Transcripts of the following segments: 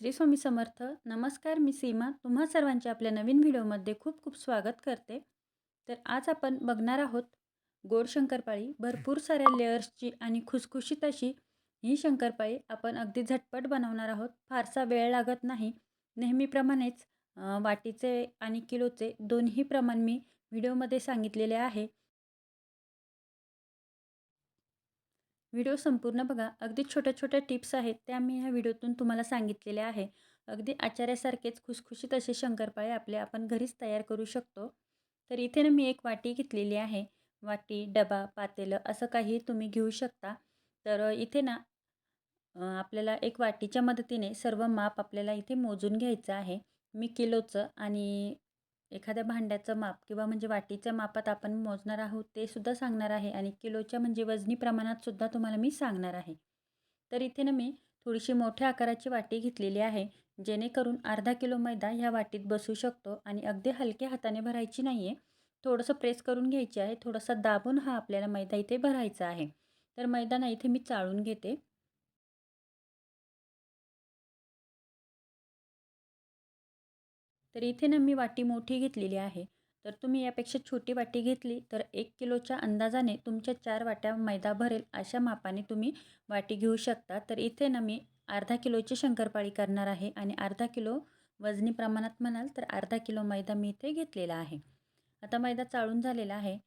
श्री स्वामी समर्थ. नमस्कार मी सीमा. तुम्हा सर्वांचे आपल्या नवीन व्हिडिओमध्ये खूप खूप स्वागत करते. तर आज आपण बघणार आहोत गोड शंकरपाळी. भरपूर साऱ्या लेअर्सची आणि खुसखुशीत अशी ही शंकरपाळी आपण अगदी झटपट बनवणार आहोत. फारसा वेळ लागत नाही. नेहमीप्रमाणेच वाटीचे आणि किलोचे दोन्ही प्रमाण मी व्हिडिओमध्ये सांगितलेले आहे. व्हिडिओ संपूर्ण बघा. अगदी छोट्या छोट्या टिप्स आहेत त्या मी ह्या व्हिडिओतून तुम्हाला सांगितलेल्या आहे. अगदी आचार्यासारखेच खुसखुशीत असे शंकरपाळे आपले आपण घरीच तयार करू शकतो. तर इथे ना मी एक वाटी घेतलेली आहे. वाटी डबा पातेलं असं काही तुम्ही घेऊ शकता. तर इथे ना आपल्याला एक वाटीच्या मदतीने सर्व माप आपल्याला इथे मोजून घ्यायचं आहे. मी किलोचं आणि एखाद्या भांड्याचं माप किंवा म्हणजे वाटीच्या मापात आपण मोजणार आहोत ते सुद्धा सांगणार आहे आणि किलोच्या म्हणजे वजनी प्रमाणात सुद्धा तुम्हाला मी सांगणार आहे. तर इथे ना मी थोडीशी मोठ्या आकाराची वाटी घेतलेली आहे जेणेकरून अर्धा किलो मैदा ह्या वाटीत बसू शकतो आणि अगदी हलक्या हाताने भरायची नाही आहे थोडंसं प्रेस करून घ्यायची आहे थोडासा दाबून हा आपल्याला मैदा इथे भरायचा आहे. तर मैदा ना इथे मी चाळून घेते. तर इथे ना मी वाटी मोठी घेतलेली आहे. तर तुम्ही यापेक्षा छोटी वाटी घेतली तर एक किलोच्या अंदाजाने तुमच्या चार वाट्या मैदा भरेल अशा मापाने तुम्ही वाटी घेऊ शकता. तर इथे ना मी अर्धा किलोची शंकरपाळी करणार आहे आणि अर्धा किलो वजनी प्रमाणात म्हणाल तर अर्धा किलो मैदा मी इथे घेतलेला आहे. आता मैदा चाळून झालेला आहे.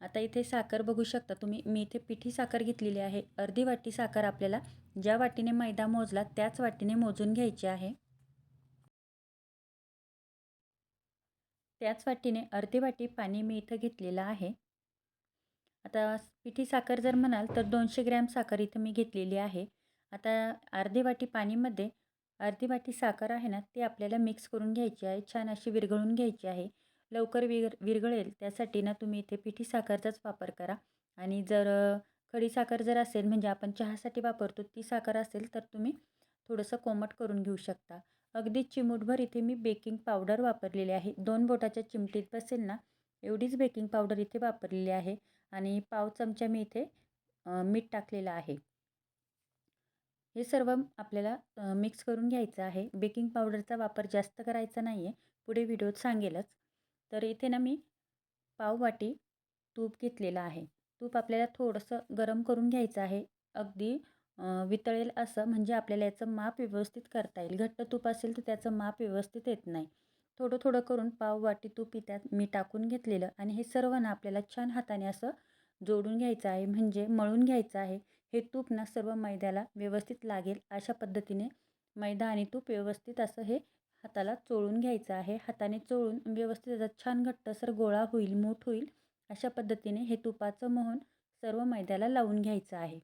आता इथे साखर बघू शकता तुम्ही. मी इथे पिठी साखर घेतलेली आहे. अर्धी वाटी साखर आपल्याला ज्या वाटीने मैदा मोजला त्याच वाटीने मोजून घ्यायची आहे. त्याच वाटीने अर्धी वाटी पाणी मी इथं घेतलेलं आहे. आता पिठी साखर जर म्हणाल तर दोनशे ग्रॅम साखर इथं मी घेतलेली आहे. आता अर्धी वाटी पाणीमध्ये अर्धी वाटी साखर आहे ना ती आपल्याला मिक्स करून घ्यायची आहे छान अशी विरघळून घ्यायची आहे. लवकर विर विरघळेल त्यासाठी ना तुम्ही इथे पिठी साखरचाच वापर करा. आणि जर खडी साखर जर असेल म्हणजे आपण चहासाठी वापरतो ती साखर असेल तर तुम्ही थोडंसं कोमट करून घेऊ शकता. अगदी चिमूटभर इथे मी बेकिंग पावडर वापरलेली आहे. दोन बोटाच्या चिमटीत बसेल ना एवढीच बेकिंग पावडर इथे वापरलेली आहे आणि पाव चमचा मी इथे मीठ टाकलेलं आहे. हे सर्व आपल्याला मिक्स करून घ्यायचं आहे. बेकिंग पावडरचा वापर जास्त करायचा नाही आहे पुढे व्हिडिओत सांगेलच. तर इथे ना मी पाव वाटी तूप घेतलेलं आहे. तूप आपल्याला थोडंसं गरम करून घ्यायचं आहे. अगदी वितळेल असं म्हणजे आपल्याला याचं माप व्यवस्थित करता येईल. घट्ट तूप असेल तर त्याचं माप व्यवस्थित येत नाही. थोडं थोडं करून पाव वाटी तूप त्यात मी टाकून घेतलेलं आणि हे सर्व ना आपल्याला छान हाताने असं जोडून घ्यायचं आहे. म्हणजे मळून घ्यायचं आहे. हे तूप ना सर्व मैद्याला व्यवस्थित लागेल. अशा पद्धतीने मैदा आणि तूप व्यवस्थित असं हे हाताला चोळून घ्यायचं आहे. हाताने चोळून व्यवस्थित त्याचा छान घट्टसर गोळा होईल मूठ होईल. अशा पद्धतीने हे तुपाचं मोहन सर्व मैद्याला लावून घ्यायचं आहे.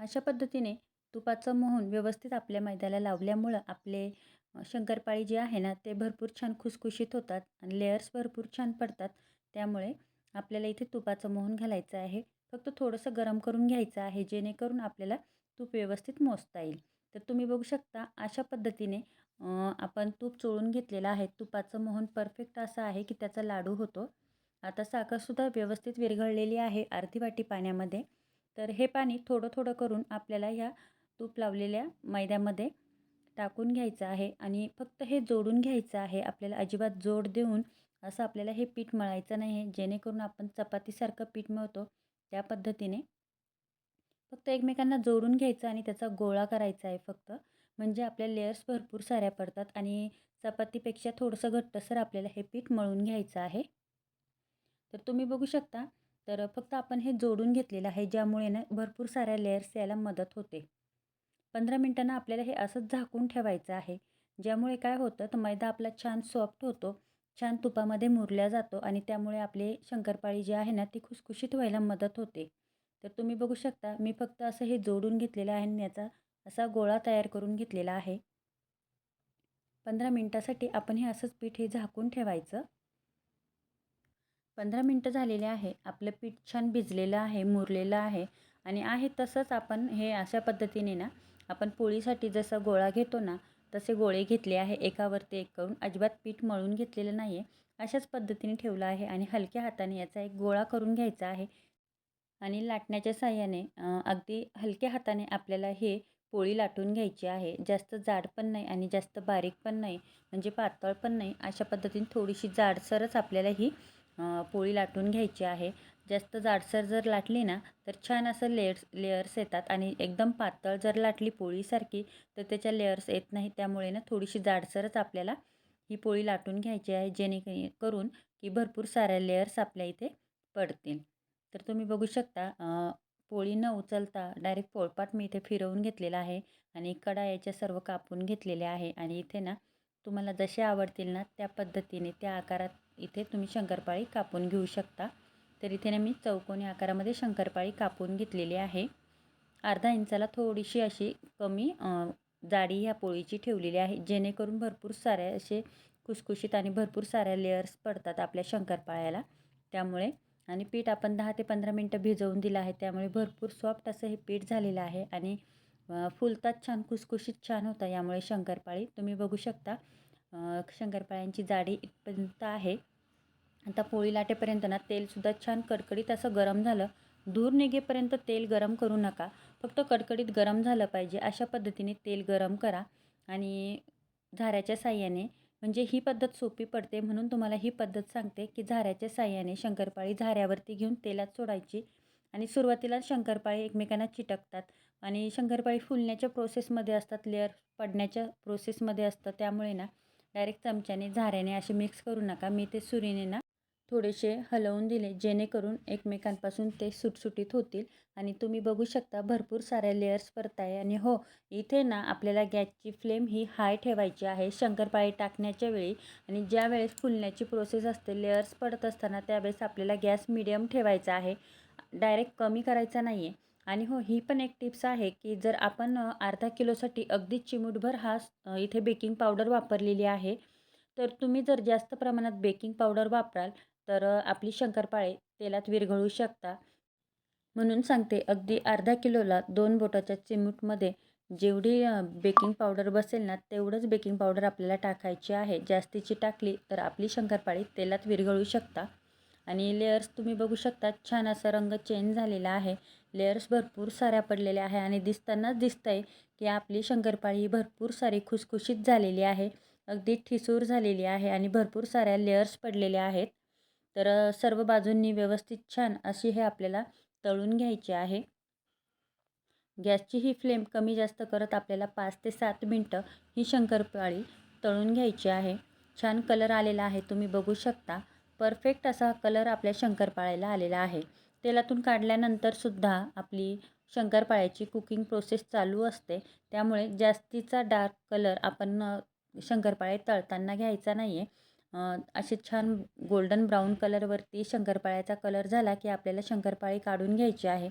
अशा पद्धतीने तुपाचं मोहन व्यवस्थित आपल्या मैद्याला लावल्यामुळं आपले शंकरपाळी जे आहे ना ते भरपूर छान खुसखुशीत होतात आणि लेअर्स भरपूर छान पडतात. त्यामुळे आपल्याला इथे तुपाचं मोहन घालायचं आहे. फक्त थोडंसं गरम करून घ्यायचं आहे जेणेकरून आपल्याला तूप व्यवस्थित मोजता येईल. तर तुम्ही बघू शकता अशा पद्धतीने आपण तूप चोळून घेतलेलं आहे. तुपाचं मोहन परफेक्ट असं आहे की त्याचा लाडू होतो. आता साखरसुद्धा व्यवस्थित विरघळलेली आहे अर्धी वाटी पाण्यामध्ये. तर हे पाणी थोडं थोडं करून आपल्याला ह्या तूप लावलेल्या मैद्यामध्ये टाकून घ्यायचं आहे आणि फक्त हे जोडून घ्यायचं आहे. आपल्याला अजिबात जोड देऊन असं आपल्याला हे पीठ मळायचं नाही आहे. जेणेकरून आपण चपातीसारखं पीठ मळतो त्या पद्धतीने. फक्त एकमेकांना जोडून घ्यायचं आणि त्याचा गोळा करायचा आहे फक्त. म्हणजे आपल्या लेयर्स भरपूर साऱ्या पडतात आणि चपातीपेक्षा थोडंसं घट्टसर आपल्याला हे पीठ मळून घ्यायचं आहे. तर तुम्ही बघू शकता तर फक्त आपण हे जोडून घेतलेलं आहे ज्यामुळे ना भरपूर साऱ्या लेअर्स यायला मदत होते. पंधरा मिनटांना आपल्याला हे असंच झाकून ठेवायचं आहे ज्यामुळे काय होतं तर मैदा आपला छान सॉफ्ट होतो छान तुपामध्ये मुरल्या जातो आणि त्यामुळे आपले शंकरपाळी जी आहे ना ती खुसखुशीत व्हायला मदत होते. तर तुम्ही बघू शकता मी फक्त असं हे जोडून घेतलेलं आहे आणि याचा असा गोळा तयार करून घेतलेला आहे. पंधरा मिनटासाठी आपण हे असंच पीठ हे झाकून ठेवायचं. पंधरा मिनटं झालेले आहे. आपलं पीठ छान भिजलेलं आहे मुरलेलं आहे आणि आहे तसंच आपण हे अशा पद्धतीने ना आपण पोळीसाठी जसं गोळा घेतो ना तसे गोळे घेतले आहे एकावरती एक करून. अजिबात पीठ मळून घेतलेलं नाही आहे अशाच पद्धतीने ठेवलं आहे आणि हलक्या हाताने याचा एक गोळा करून घ्यायचा आहे. आणि लाटण्याच्या साह्याने अगदी हलक्या हाताने आपल्याला हे पोळी लाटून घ्यायची आहे. जास्त जाड पण नाही आणि जास्त बारीक पण नाही म्हणजे पातळ पण नाही. अशा पद्धतीने थोडीशी जाडसरच आपल्याला ही पोळी लाटून घ्यायची आहे. जास्त जाडसर जर लाटली ना तर छान असं लेयर्स लेयर्स येतात आणि एकदम पातळ जर लाटली पोळीसारखी तर त्याच्या लेयर्स येत नाही त्यामुळे ना थोडीशी जाडसरच आपल्याला ही पोळी लाटून घ्यायची आहे जेणे करून की भरपूर साऱ्या लेयर्स आपल्या इथे पडतील. तर तुम्ही बघू शकता पोळी न उचलता डायरेक्ट पोळपाट मी इथे फिरवून घेतलेला आहे आणि कडा याच्या सर्व कापून घेतलेले आहे. आणि इथे ना तुम्हाला जसे आवडतील ना त्या पद्धतीने त्या आकारात इथे तुम्ही शंकरपाळी कापून घेऊ शकता. तर इथे ना मी चौकोनी आकारामध्ये शंकरपाळी कापून घेतलेली आहे. अर्धा इंचाला थोडीशी अशी कमी जाडी ह्या पोळीची ठेवलेली आहे. जेणेकरून भरपूर साऱ्या असे कुसकुशीत आणि भरपूर साऱ्या लेयर्स पडतात आपल्या शंकरपाळ्याला. त्यामुळे आणि पीठ आपण दहा ते पंधरा मिनटं भिजवून दिलं आहे त्यामुळे भरपूर सॉफ्ट असं हे पीठ झालेलं आहे. आणि फुलतात छान कुसकुशीत छान होतं. यामुळे शंकरपाळी तुम्ही बघू शकता. शंकरपाळ्यांची जाडी इथपर्यंत आहे. आता पोळी लाटेपर्यंत ना तेलसुद्धा छान कडकडीत असं गरम झालं. दूर निघेपर्यंत तेल गरम करू नका. फक्त कडकडीत गरम झालं पाहिजे. अशा पद्धतीने तेल गरम करा आणि झाऱ्याच्या साह्याने म्हणजे ही पद्धत सोपी पडते म्हणून तुम्हाला ही पद्धत सांगते की झाऱ्याच्या साह्याने शंकरपाळी झाऱ्यावरती घेऊन तेलात सोडायची आणि सुरुवातीला शंकरपाळी एकमेकांना चिटकतात आणि शंकरपाळी फुलण्याच्या प्रोसेसमध्ये असतात लेअर पडण्याच्या प्रोसेसमध्ये असतं. त्यामुळे ना डायरेक्ट चमच्याने झाऱ्याने असे मिक्स करू नका. मी ते सुरीने ना थोडेसे हलवून दिले जेणेकरून एकमेकांपासून ते सुटसुटीत होतील. आणि तुम्ही बघू शकता भरपूर साऱ्या लेअर्स पडत आहे आणि हो इथे ना आपल्याला गॅसची फ्लेम ही हाय ठेवायची आहे. शंकरपाळी टाकण्याच्या वेळी आणि ज्या वेळेस फुलण्याची प्रोसेस असते लेअर्स पडत असताना त्यावेळेस आपल्याला गॅस मिडियम ठेवायचा आहे. डायरेक्ट कमी करायचा नाही आहे आणि हो ही पण एक टिप्स आहे की जर आपण अर्धा किलोसाठी अगदी चिमूटभर हा इथे बेकिंग पावडर वापरलेली आहे तर तुम्ही जर जास्त प्रमाणात बेकिंग पावडर वापराल तर आपली शंकरपाळे तेलात विरघळू शकता. म्हणून सांगते अगदी अर्धा किलोला दोन बोटाच्या चिमूटमध्ये जेवढी बेकिंग पावडर बसेल ना तेवढंच बेकिंग पावडर आपल्याला टाकायची आहे. जास्तीची टाकली तर आपली शंकरपाळी तेलात विरघळू शकता. आणि लेयर्स तुम्ही बघू शकता छान असा रंग चेंज झालेला आहे. लेयर्स भरपूर साऱ्या पडलेल्या आहे आणि दिसतानाच दिसतं आहे की आपली शंकरपाळी ही भरपूर सारी खुसखुशीत झालेली आहे. अगदी ठिसूर झालेली आहे आणि भरपूर साऱ्या लेयर्स पडलेल्या आहेत. तर सर्व बाजूंनी व्यवस्थित छान अशी हे आपल्याला तळून घ्यायची आहे. गॅसची ही फ्लेम कमी जास्त करत आपल्याला पाच ते सात मिनटं ही शंकरपाळी तळून घ्यायची आहे. छान कलर आलेला आहे तुम्ही बघू शकता. परफेक्ट असा कलर आपल्या शंकरपाळ्याला आलेला आहे. तेलातून काढल्यानंतरसुद्धा आपली शंकरपाळ्याची कुकिंग प्रोसेस चालू असते. त्यामुळे जास्तीचा डार्क कलर आपण शंकरपाळे तळताना घ्यायचा नाही आहे असे छान गोल्डन ब्राऊन कलरवरती शंकरपाळ्याचा कलर झाला की आपल्याला शंकरपाळी काढून घ्यायची आहे.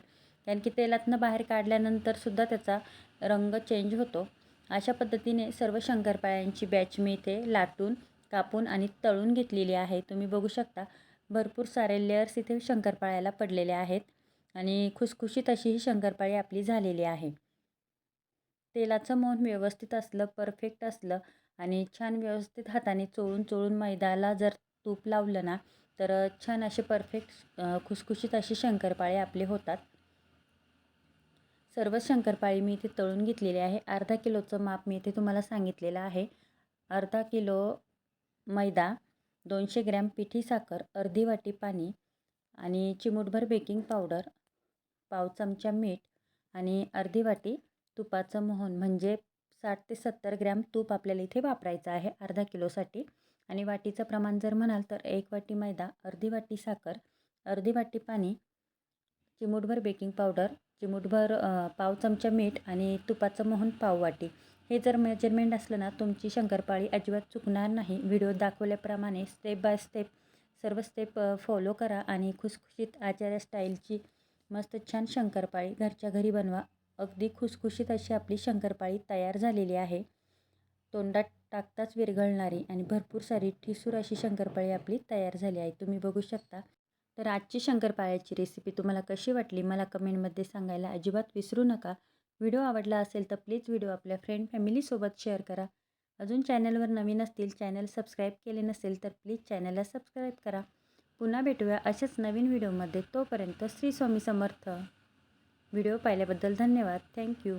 कारण की तेलातनं बाहेर काढल्यानंतरसुद्धा त्याचा रंग चेंज होतो. अशा पद्धतीने सर्व शंकरपाळ्यांची बॅच मी इथे लाटून कापून आणि तळून घेतलेली आहे. तुम्ही बघू शकता. भरपूर सारे लेयर्स इथे शंकरपाळ्याला पडलेले आहेत आणि खुसखुशीत अशी ही शंकरपाळी आपली झालेली आहे. तेलाचं मौन व्यवस्थित असलं परफेक्ट असलं आणि छान व्यवस्थित हाताने चोळून चोळून मैदाला जर तूप लावलं ना तर छान असे परफेक्ट खुसखुशीत असे शंकरपाळे आपले होतात. सर्वच शंकरपाळी मी इथे तळून घेतलेली आहे. अर्धा किलोचं माप मी इथे तुम्हाला सांगितलेलं आहे. अर्धा किलो मैदा दोनशे ग्रॅम पिठी साखर अर्धी वाटी पाणी आणि चिमूटभर बेकिंग पावडर पाव चमचा मीठ आणि अर्धी वाटी तुपाचं मोहन. म्हणजे साठ ते सत्तर ग्रॅम तूप आपल्याला इथे वापरायचं आहे अर्धा किलोसाठी. आणि वाटीचं प्रमाण जर म्हणाल तर एक वाटी मैदा अर्धी वाटी साखर अर्धी वाटी पाणी चिमूटभर बेकिंग पावडर चिमूटभर पाव चमचा मीठ आणि तुपाचं मोहन पाव वाटी. हे जर मेजरमेंट असलं ना तुमची शंकरपाळी अजिबात चुकणार नाही. व्हिडिओ दाखवल्याप्रमाणे स्टेप बाय स्टेप सर्व स्टेप फॉलो करा आणि खुसखुशीत आचार्य स्टाईलची मस्त छान शंकरपाळी घरच्या घरी बनवा. अगदी खुसखुशीत अशी आपली शंकरपाळी तयार झालेली आहे. तोंडात टाकताच विरघळणारी आणि भरपूर सारी ठिसूर अशी शंकरपाळी आपली तयार झाली आहे. तुम्ही बघू शकता. तर आजची शंकरपाळ्याची रेसिपी तुम्हाला कशी वाटली? मला कमेंटमध्ये सांगायला अजिबात विसरू नका. व्हिडिओ आवडला असेल तर प्लीज व्हिडिओ आपल्या फ्रेंड फॅमिलीसोबत शेअर करा. अजून चॅनलवर नवीन असतील चॅनल सबस्क्राईब केले नसेल तर प्लीज चॅनलला सबस्क्राईब करा. पुन्हा भेटूया अशाच नवीन व्हिडिओमध्ये. तोपर्यंत श्री स्वामी समर्थ. व्हिडिओ पाहिल्याबद्दल धन्यवाद. थँक्यू